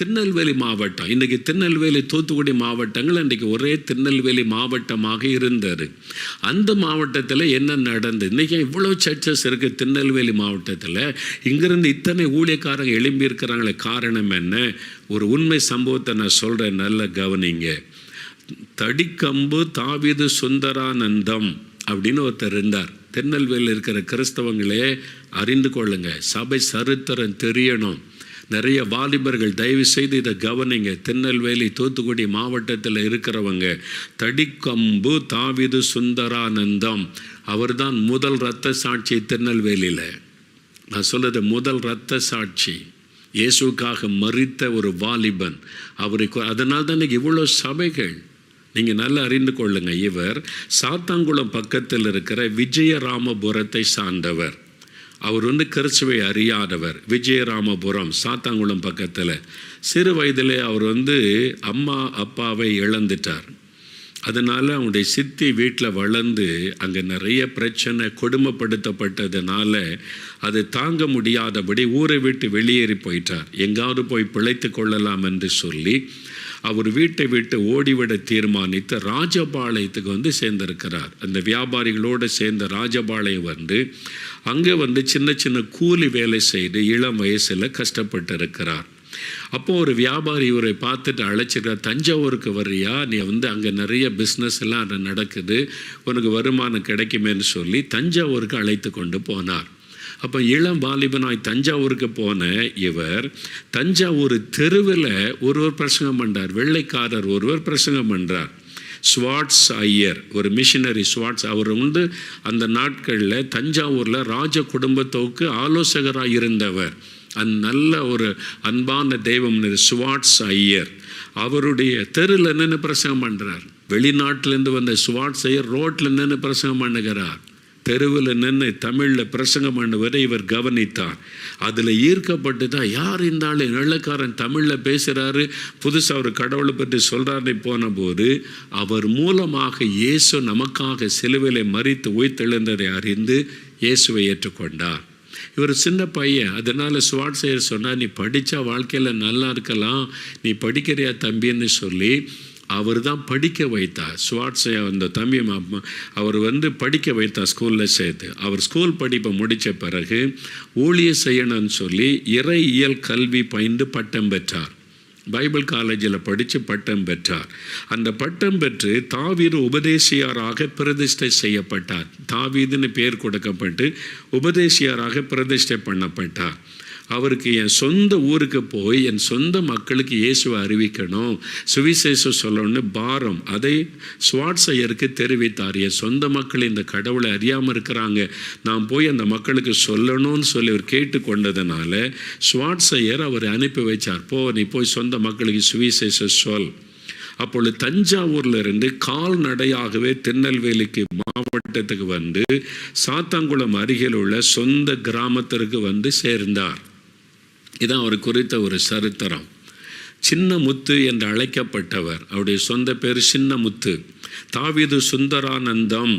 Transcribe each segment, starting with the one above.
திருநெல்வேலி மாவட்டம். இன்றைக்கி திருநெல்வேலி தூத்துக்குடி மாவட்டங்கள் இன்றைக்கி ஒரே திருநெல்வேலி மாவட்டமாக இருந்தார் அந்த மாவட்டத்தில் என்ன நடந்தது இன்றைக்கி இவ்வளோ சர்ச்சஸ் இருக்குது திருநெல்வேலி மாவட்டத்தில். இங்கேருந்து இத்தனை ஊழியக்காரங்க எழும்பி இருக்கிறாங்களே காரணம் என்ன? ஒரு உண்மை சம்பவத்தை நான் சொல்கிறேன் நல்ல கவனிங்க. தடிக்கம்பு தாவிது சுந்தரானந்தம் அப்படின்னு ஒருத்தர் இருந்தார். திருநெல்வேலியில் இருக்கிற கிறிஸ்தவங்களே அறிந்து கொள்ளுங்க சபை சரித்திரம் தெரியணும். நிறைய வாலிபர்கள் தயவு செய்து இதை கவனிங்க. திருநெல்வேலி தூத்துக்குடி மாவட்டத்தில் இருக்கிறவங்க தடிக்கம்பு தாவிது சுந்தரானந்தம் அவர்தான் முதல் இரத்த சாட்சி திருநெல்வேலியில். நான் சொல்கிறது முதல் இரத்த சாட்சி. இயேசுக்காக மறித்த ஒரு வாலிபன். அவருக்கு அதனால் தான் இவ்வளோ சபைகள். நீங்கள் நல்லா அறிந்து கொள்ளுங்கள் இவர் சாத்தாங்குளம் பக்கத்தில் இருக்கிற விஜயராமபுரத்தை சார்ந்தவர். அவர் வந்து கிறிஸ்துவை அறியாதவர். விஜயராமபுரம் சாத்தாங்குளம் பக்கத்தில். சிறு வயதிலே அவர் வந்து அம்மா அப்பாவை இழந்துட்டார். அதனால் அவனுடைய சித்தி வீட்டில் வளர்ந்து அங்கே நிறைய பிரச்சனை கொடுமைப்படுத்தப்பட்டதுனால அது தாங்க முடியாதபடி ஊரை விட்டு வெளியேறி போயிட்டார். எங்காவது போய் பிழைத்து கொள்ளலாம் என்று சொல்லி அவர் வீட்டை விட்டு ஓடிவிட தீர்மானித்து ராஜபாளையத்துக்கு வந்து சேர்ந்திருக்கிறார். அந்த வியாபாரிகளோடு சேர்ந்த ராஜபாளையம் வந்து அங்கே வந்து சின்ன சின்ன கூலி வேலை செய்து இளம் வயசில் கஷ்டப்பட்டு இருக்கிறார் அப்போது ஒரு வியாபாரி இவரை பார்த்துட்டு அழைச்சிருக்கார் தஞ்சாவூருக்கு வர்றியா? நீ வந்து அங்கே நிறைய பிஸ்னஸ் எல்லாம் அங்கே நடக்குது. உனக்கு வருமானம் கிடைக்குமேன்னு சொல்லி தஞ்சாவூருக்கு அழைத்து கொண்டு போனார். அப்போ இளம் வாலிபனாய் தஞ்சாவூருக்கு போன இவர் தஞ்சாவூர் தெருவில் ஒருவர் பிரசங்கம் பண்ணுறார் வெள்ளைக்காரர் ஒருவர் பிரசங்கம் பண்ணுறார் ஸ்வாட்ஸ் ஐயர் ஒரு மிஷினரி ஸ்வாட்ஸ் அவர் வந்து அந்த நாட்களில் தஞ்சாவூரில் ராஜ குடும்பத்தோக்கு ஆலோசகராக இருந்தவர். அந் நல்ல ஒரு அன்பான தெய்வம் ஸ்வாட்ஸ் ஐயர். அவருடைய தெருவில் நின்று பிரசங்கம் பண்ணுறார் வெளிநாட்டிலேருந்து வந்த ஸ்வாட்ஸ் ஐயர் ரோட்டில் நின்று பிரசங்கம் பண்ணுகிறார். தெருவில் நின்று தமிழில் பிரசங்கம் பண்ணுவதை இவர் கவனித்தார். அதில் ஈர்க்கப்பட்டு தான் யார் இந்த ஆள் வெள்ளக்காரன் தமிழில் பேசுகிறாரு புதுசாக ஒரு கடவுளை பற்றி சொல்கிறாரு போனபோது அவர் மூலமாக இயேசு நமக்காக சிலுவிலை மறித்து உயிர்த்தெழுந்ததை அறிந்து இயேசுவை ஏற்றுக்கொண்டார். இவர் சின்ன பையன் அதனால் சுவாட்சையர் சொன்னால் நீ படித்தா வாழ்க்கையில் நல்லா இருக்கலாம் நீ படிக்கிறியா தம்பின்னு சொல்லி அவர் தான் படிக்க வைத்தார். ஸ்வாட்ஸை அந்த தம்பி ம- அவர் வந்து படிக்க வைத்தார் ஸ்கூலில் சேர்த்து. அவர் ஸ்கூல் படிப்பை முடித்த பிறகு ஊழிய செய்யணும்னு சொல்லி இறை இயல் கல்வி பயின்று பட்டம் பெற்றார். பைபிள் காலேஜில் படித்து பட்டம் பெற்றார். அந்த பட்டம் பெற்று தாவீர் உபதேசியாராக பிரதிஷ்டை செய்யப்பட்டார். தாவீதுன்னு பேர் கொடுக்கப்பட்டு உபதேசியாராக பிரதிஷ்டை பண்ணப்பட்டார். அவருக்கு என் சொந்த ஊருக்கு போய் என் சொந்த மக்களுக்கு இயேசுவை அறிவிக்கணும். சுவிசேஷம் சொல்லணும்னு பாரம். அதை ஸ்வாட்ஸையருக்கு தெரிவித்தார். என் சொந்த மக்கள் இந்த கடவுளை அறியாமல் இருக்கிறாங்க. நான் போய் அந்த மக்களுக்கு சொல்லணும்னு சொல்லி அவர் கேட்டுக்கொண்டதுனால ஸ்வாட்ஸையர் அவர் அனுப்பி வைச்சார். போ நீ போய் சொந்த மக்களுக்கு சுவிசேஷம் சொல். அப்பொழுது தஞ்சாவூர்ல இருந்து கால்நடையாகவே திருநெல்வேலிக்கு மாவட்டத்துக்கு வந்து சாத்தாங்குளம் அருகில் உள்ள சொந்த கிராமத்திற்கு வந்து சேர்ந்தார். இதுதான் அவர் குறித்த ஒரு சரித்திரம். சின்ன முத்து என்று அழைக்கப்பட்டவர். அவருடைய சொந்த பேர் சின்ன முத்து. தாவிது சுந்தரானந்தம்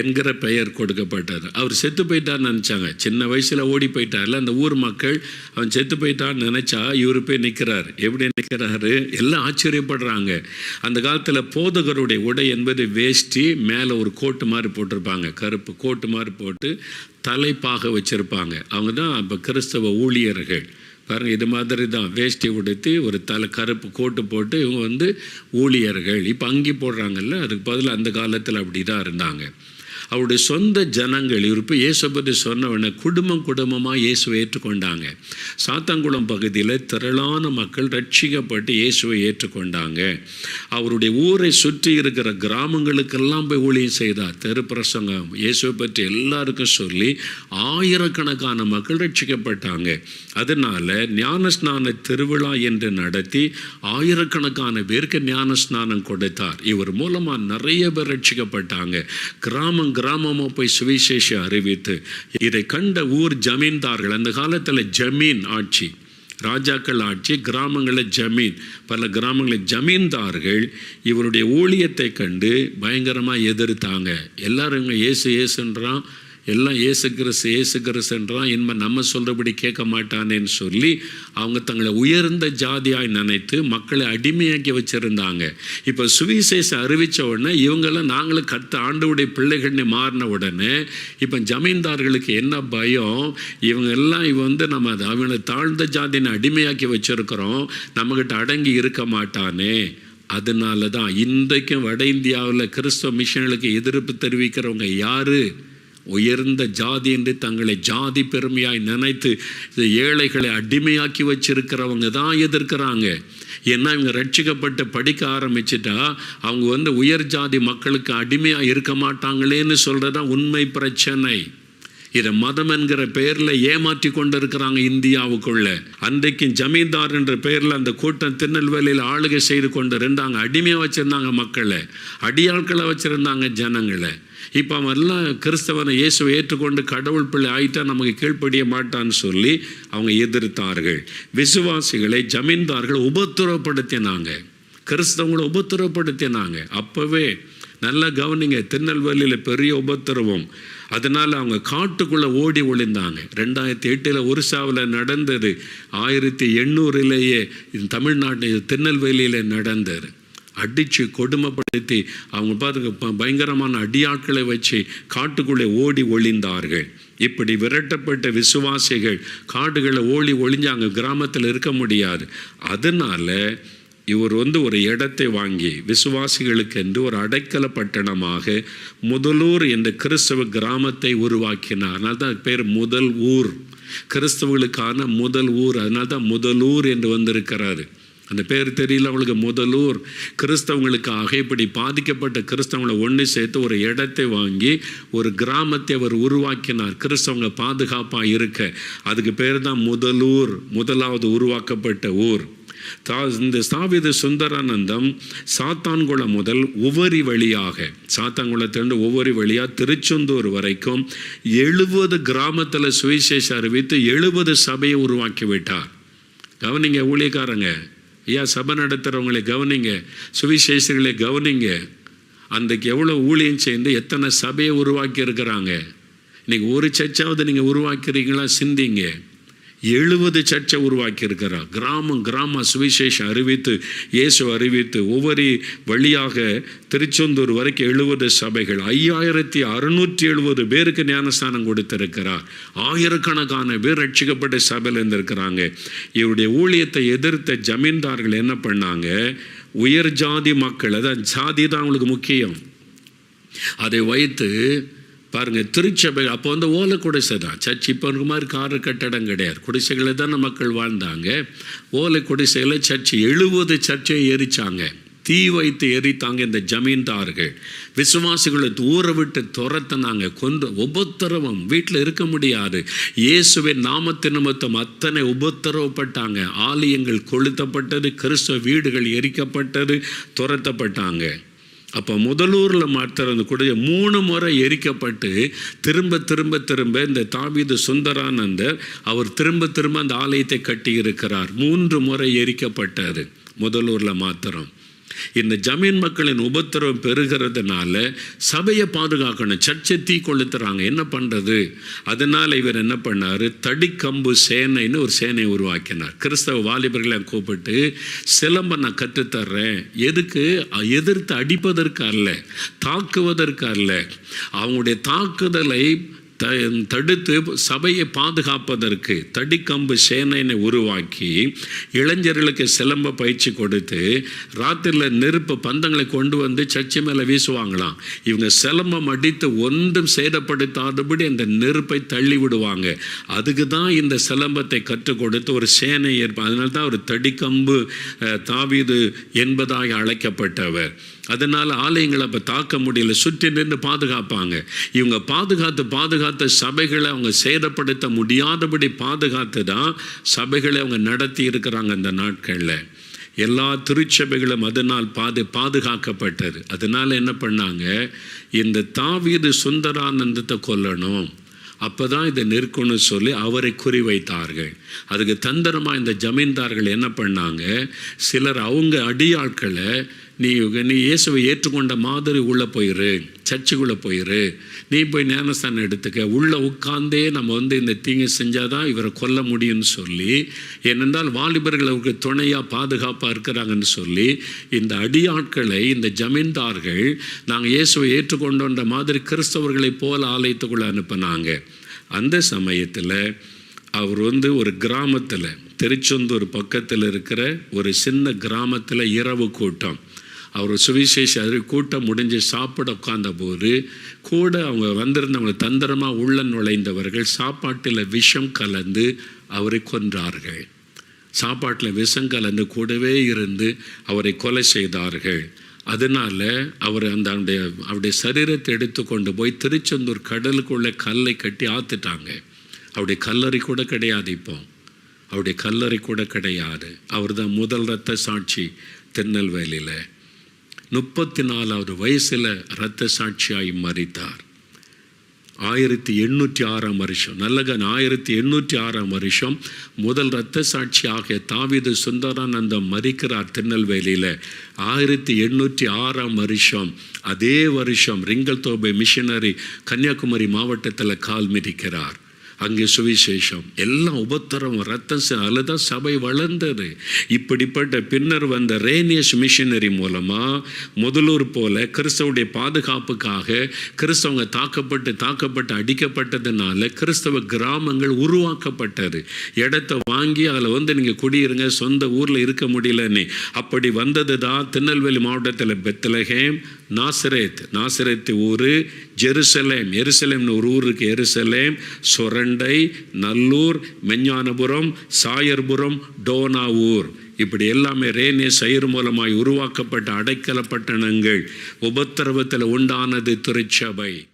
என்கிற பெயர் கொடுக்கப்பட்டது. அவர் செத்து போயிட்டார்னு நினச்சாங்க. சின்ன வயசில் ஓடி போயிட்டார்ல. அந்த ஊர் மக்கள் அவன் செத்து போயிட்டான்னு நினச்சா இவர் போய் நிற்கிறார் எப்படி நிற்கிறாரு எல்லாம் ஆச்சரியப்படுறாங்க. அந்த காலத்தில் போதகருடைய உடை என்பது வேஷ்டி மேலே ஒரு கோட்டு மாதிரி போட்டிருப்பாங்க. கருப்பு கோட்டு மாதிரி போட்டு தலைப்பாக வச்சுருப்பாங்க. அவங்க தான் அப்போ கிறிஸ்தவ ஊழியர்கள். பாருங்கள் இது மாதிரி தான் வேஷ்டி உடுத்தி ஒரு தலை கருப்பு கோட்டு போட்டு இவங்க வந்து ஊழியர்கள். இப்போ அங்கி போடுறாங்கல்ல அதுக்கு பதில் அந்த காலத்தில் அப்படி தான் இருந்தாங்க. அவருடைய சொந்த ஜனங்கள் இவர் இப்போ இயேசு பற்றி சொன்ன குடும்பம் குடும்பமாக இயேசுவை ஏற்றுக்கொண்டாங்க. சாத்தாங்குளம் பகுதியில் திரளான மக்கள் ரட்சிக்கப்பட்டு இயேசுவை ஏற்றுக்கொண்டாங்க. அவருடைய ஊரை சுற்றி இருக்கிற கிராமங்களுக்கெல்லாம் போய் ஊழியம் செய்தார். தெரு பிரசங்கம் இயேசுவை பற்றி எல்லாருக்கும் சொல்லி ஆயிரக்கணக்கான மக்கள் ரட்சிக்கப்பட்டாங்க. அதனால் ஞானஸ்நான திருவிழா என்று நடத்தி ஆயிரக்கணக்கான பேருக்கு ஞானஸ்நானம் கொடுத்தார். இவர் மூலமாக நிறைய பேர் ரட்சிக்கப்பட்டாங்க. கிராமம் கிராமமாக போய் சுவிசேஷம் அறிவித்து இதை கண்ட ஊர் ஜமீன்தார்கள் அந்த காலத்தில் ஜமீன் ஆட்சி ராஜாக்கள் ஆட்சி கிராமங்களில் ஜமீன் பல கிராமங்களில் ஜமீன்தார்கள் இவருடைய ஊழியத்தை கண்டு பயங்கரமாக எதிர்த்தாங்க. எல்லாரும் இவங்க இயேசு ஏசுன்றான் எல்லாம் ஏசு கிறிஸ்து ஏசு கிறிஸ்துன்றான் இனிமே நம்ம சொல்கிறபடி கேட்க மாட்டானேன்னு சொல்லி அவங்க தங்களை உயர்ந்த ஜாதியாய் நினைத்து மக்களை அடிமையாக்கி வச்சுருந்தாங்க. இப்போ சுவிசேஷம் அறிவித்த உடனே இவங்கெல்லாம் நாங்களும் கத்த ஆண்டவுடைய பிள்ளைகள்னு மாறின உடனே இப்போ ஜமீன்தார்களுக்கு என்ன பயம்? இவங்க எல்லாம் இவ வந்து நம்ம அவங்களை தாழ்ந்த ஜாதினை அடிமையாக்கி வச்சுருக்கிறோம். நம்மக்கிட்ட அடங்கி இருக்க மாட்டானே. அதனால தான் இன்றைக்கும் வட இந்தியாவில் கிறிஸ்தவ மிஷன்களுக்கு எதிர்ப்பு தெரிவிக்கிறவங்க யாரு? உயர்ந்த ஜாதி என்று தங்களை ஜாதி பெருமையாய் நினைத்து ஏழைகளை அடிமையாக்கி வச்சிருக்கிறவங்க தான் எதிர்க்கிறாங்க. ஏன்னா இவங்க ரட்சிக்கப்பட்டு படிக்க ஆரம்பிச்சிட்டா அவங்க வந்து உயர் ஜாதி மக்களுக்கு அடிமையாக இருக்க மாட்டாங்களேன்னு சொல்கிறதான் உண்மை பிரச்சனை. இதை மதம் என்கிற பெயரில் ஏமாற்றி கொண்டு இருக்கிறாங்க இந்தியாவுக்குள்ள. அன்றைக்கு ஜமீன்தார் என்ற பெயரில் அந்த கூட்டம் திருநெல்வேலியில் ஆளுகை செய்து கொண்டு இருந்தாங்க. அடிமையாக வச்சுருந்தாங்க மக்களை. அடியாட்களை வச்சுருந்தாங்க ஜனங்களை. இப்போ அவன் கிறிஸ்தவனை இயேசுவை ஏற்றுக்கொண்டு கடவுள் பிள்ளை ஆயிட்டா நமக்கு கீழ்ப்படிய மாட்டான்னு சொல்லி அவங்க எதிர்த்தார்கள். விசுவாசிகளை ஜமீன்தார்கள் உபத்திரவப்படுத்தினாங்க. கிறிஸ்தவங்களை உபத்திரவப்படுத்தினாங்க. அப்போவே நல்லா கவனிங்க திருநெல்வேலியில் பெரிய உபத்திரவம். அதனால் அவங்க காட்டுக்குள்ளே ஓடி ஒளிந்தாங்க. ரெண்டாயிரத்தி எட்டில் ஒரிசாவில் நடந்தது. ஆயிரத்தி எண்ணூறிலேயே தமிழ்நாட்டு திருநெல்வேலியில் நடந்தது. அடித்து கொடுமைப்படுத்தி அவங்க பார்த்து பயங்கரமான அடியாட்களை வச்சு காட்டுக்குள்ளே ஓடி ஒளிந்தார்கள். இப்படி விரட்டப்பட்ட விசுவாசிகள் காடுகளை ஓடி ஒளிஞ்சாங்க கிராமத்தில் இருக்க முடியாது. அதனால இவர் வந்து ஒரு இடத்தை வாங்கி விசுவாசிகளுக்கு என்று ஒரு அடைக்கல பட்டணமாக முதலூர் என்ற கிறிஸ்தவ கிராமத்தை உருவாக்கினார். அதனால தான் பேர் முதல் ஊர். கிறிஸ்தவர்களுக்கான முதல் ஊர். அதனால தான் முதலூர் என்று வந்திருக்கிறாரு. அந்த பேர் தெரியல அவங்களுக்கு முதலூர் கிறிஸ்தவங்களுக்காக இப்படி பாதிக்கப்பட்ட கிறிஸ்தவங்களை ஒன்று சேர்த்து ஒரு இடத்தை வாங்கி ஒரு கிராமத்தை அவர் உருவாக்கினார். கிறிஸ்தவங்க பாதுகாப்பாக இருக்க. அதுக்கு பேர் தான் முதலூர் முதலாவது உருவாக்கப்பட்ட ஊர். தா இந்த சாவித சுந்தரானந்தம் சாத்தான்குளம் முதல் உவரி வழியாக சாத்தான்குளத்திலிருந்து ஒவ்வொரு வழியாக திருச்செந்தூர் வரைக்கும் எழுபது கிராமத்தில் சுவிசேஷ அறிவித்து எழுபது சபையை உருவாக்கி விட்டார். கவனிங்க ஊழியக்காரங்க. ஐயா சபை நடத்துகிறவங்களை கவனிங்க சுவிசேஷர்களை கவனிங்க. அன்றைக்கு எவ்வளோ ஊழியம் சேர்ந்து எத்தனை சபையை உருவாக்கி இருக்கிறாங்க இன்றைக்கி ஒரு சர்ச்சாவது நீங்கள் உருவாக்கிறீங்களா? சிந்திங்க. எழுபது சர்ச்சை உருவாக்கி இருக்கிறார் கிராமம் கிராம சுவிசேஷம் அறிவித்து இயேசு அறிவித்து ஒவ்வொரு வழியாக திருச்செந்தூர் வரைக்கும் எழுபது சபைகள் ஐயாயிரத்தி அறுநூற்றி எழுபது பேருக்கு ஞானஸ்தானம் கொடுத்திருக்கிறார். ஆயிரக்கணக்கான பேர் ரட்சிக்கப்பட்ட சபையில் இருந்திருக்கிறாங்க. இவருடைய ஊழியத்தை எதிர்த்த ஜமீன்தார்கள் என்ன பண்ணாங்க? உயர் ஜாதி மக்கள் அதான் ஜாதி தான் அவங்களுக்கு முக்கியம். அதை வைத்து பாருங்கள் திருச்சபை அப்போ வந்து ஓலை குடிசை தான். சர்ச் இப்போ இருக்க மாதிரி காரு கட்டடம் கிடையாது. குடிசைகளை தானே மக்கள் வாழ்ந்தாங்க. ஓலை குடிசையில் சர்ச் எழுபது சர்ச்சை எரிச்சாங்க தீ வைத்து எரித்தாங்க இந்த ஜமீன்தார்கள். விசுவாசிகளை தூர விட்டு துரத்தினாங்க. கொண்டு உபத்திரவம். வீட்டில் இருக்க முடியாது. இயேசுவின் நாமத்து நிமித்தம் அத்தனை உபத்திரவப்பட்டாங்க. ஆலயங்கள் கொளுத்தப்பட்டது கிறிஸ்தவ வீடுகள் எரிக்கப்பட்டது துரத்தப்பட்டாங்க. அப்போ முதலூரில் மாத்திர கூட மூணு முறை எரிக்கப்பட்டு திரும்ப திரும்ப திரும்ப இந்த தாவீது சுந்தரானந்தர் அவர் திரும்ப திரும்ப அந்த ஆலயத்தை கட்டியிருக்கிறார். மூன்று முறை எரிக்கப்பட்டார் முதலூரில் மாத்திரம். இந்த ஜமீன் மக்களின் உபத்திரவம் பெருகிறதுனால சபையை பாதுகாக்கணும். சர்ச்சை தீ கொளுத்துறாங்க. என்ன பண்ணுறது அதனால் இவர் என்ன பண்ணார்? தடிக்கம்பு சேனைன்னு ஒரு சேனையை உருவாக்கினார். கிறிஸ்தவ வாலிபர்களை கூப்பிட்டு சிலம்ப நான் கற்றுத்தர்றேன். எதுக்கு? எதிர்த்து அடிப்பதற்கு அல்ல தாக்குவதற்கு அல்ல. அவங்களுடைய தாக்குதலை த தடுத்து சபையை பாதுகாப்பதற்கு தடிக்கம்பு சேனைனை உருவாக்கி இளைஞர்களுக்கு சிலம்ப பயிற்சி கொடுத்து ராத்திரியில் நெருப்பு பந்தங்களை கொண்டு வந்து சர்ச்சை மேலே வீசுவாங்களாம். இவங்க சிலம்பம் அடித்து ஒன்றும் சேதப்படுத்தாதபடி அந்த நெருப்பை தள்ளி விடுவாங்க. அதுக்கு தான் இந்த சிலம்பத்தை கற்றுக் கொடுத்து ஒரு சேனை ஏற்ப அதனால தான் ஒரு தடிக்கம்பு தாவிது என்பதாக அழைக்கப்பட்டவர். அதனால் ஆலயங்களை அப்போ தாக்க முடியல. சுற்றி நின்று பாதுகாப்பாங்க. இவங்க பாதுகாத்து பாதுகாத்த சபைகளை அவங்க சேதப்படுத்த முடியாதபடி பாதுகாத்து தான் சபைகளை அவங்க நடத்தி இருக்கிறாங்க அந்த நாட்களில். எல்லா திருச்சபைகளும் அதனால் பாது பாதுகாக்கப்பட்டது. அதனால் என்ன பண்ணாங்க? இந்த தாவீது சுந்தரானந்தத்தை கொல்லணும். அப்போ தான் இதை நிற்கணும்னு சொல்லி அவரை குறிவைத்தார்கள். அதுக்கு தந்திரமாக இந்த ஜமீன்தார்கள் என்ன பண்ணாங்க? சிலர் அவங்க அடியாட்களை நீ நீ இயேசுவை ஏற்றுக்கொண்ட மாதிரி உள்ளே போயிரு. சர்ச்சுக்குள்ளே போயிரு. நீ போய் ஞானஸ்தானம் எடுத்துக்க. உள்ளே உட்கார்ந்தே நம்ம வந்து இந்த தீங்கை செஞ்சாதான் இவரை கொல்ல முடியும்னு சொல்லி ஏனென்றால் வாலிபர்கள் அவருக்கு துணையாக பாதுகாப்பாக இருக்கிறாங்கன்னு சொல்லி இந்த அடியாட்களை இந்த ஜமீன்தார்கள் நாங்கள் இயேசுவை ஏற்றுக்கொண்டோன்ற மாதிரி கிறிஸ்தவர்களைப் போல ஆலயத்துக்குள்ளே அனுப்புனாங்க. அந்த சமயத்தில் அவர் வந்து ஒரு கிராமத்தில் திருச்செந்தூர் பக்கத்தில் இருக்கிற ஒரு சின்ன கிராமத்தில் இரவு கூட்டம். அவர் சுவிசேஷ அது கூட்டம் முடிஞ்சு சாப்பிட உட்கார்ந்த போது கூட அவங்க வந்திருந்தவங்க தந்திரமாக உள்ள நுழைந்தவர்கள் சாப்பாட்டில் விஷம் கலந்து அவரை கொன்றார்கள். சாப்பாட்டில் விஷம் கலந்து கூடவே இருந்து அவரை கொலை செய்தார்கள். அதனால அவர் அந்த அவருடைய அவருடைய சரீரத்தை எடுத்து கொண்டு போய் திருச்செந்தூர் கடலுக்குள்ளே கல்லை கட்டி ஆத்துட்டாங்க. அவருடைய கல்லறை கூட கிடையாது இப்போ. அவருடைய கல்லறை கூட கிடையாது. அவர் தான் முதல் ரத்த சாட்சி திருநெல்வேலியில். முப்பத்தி நாலாவது வயசில் இரத்த சாட்சியாகி மறித்தார் ஆயிரத்தி எண்ணூற்றி ஆறாம் வருஷம். நல்லகன் ஆயிரத்தி எண்ணூற்றி ஆறாம் வருஷம் முதல் இரத்த சாட்சியாக தாவித சுந்தரானந்தம் மறிக்கிறார் திருநெல்வேலியில். ஆயிரத்தி எண்ணூற்றி ஆறாம் வருஷம் அதே வருஷம் ரிங்கல் தோபை மிஷினரி கன்னியாகுமரி மாவட்டத்தில் கால் மிதிக்கிறார். அங்கே சுவிசேஷம். எல்லாம் உபத்திரம் ரத்தம் அதுதான் சபை வளர்ந்தது. இப்படிப்பட்ட பின்னர் வந்த ரேனியஸ் மிஷினரி மூலமாக முதலூர் போல கிறிஸ்தவுடைய பாதுகாப்புக்காக கிறிஸ்தவங்க தாக்கப்பட்டு தாக்கப்பட்டு அடிக்கப்பட்டதுனால கிறிஸ்தவ கிராமங்கள் உருவாக்கப்பட்டது. இடத்த வாங்கி அதில் வந்து நீங்கள் குடியிருங்க சொந்த ஊரில் இருக்க முடியலன்னு. அப்படி வந்தது தான் திருநெல்வேலி மாவட்டத்தில் பெத்லஹேம் நாசரேத். நாசிரேத் ஊர் ஜெருசலேம். எருசலேம்னு ஒரு ஊர் இருக்குது எருசலேம் சொரண்டை நல்லூர் மெஞ்ஞானபுரம் சாயர்புரம் டோனாவூர் இப்படி எல்லாமே ரேனே சயிர் மூலமாய் உருவாக்கப்பட்ட அடைக்கல பட்டணங்கள் உபத்திரவத்தில் உண்டானது திருச்சபை.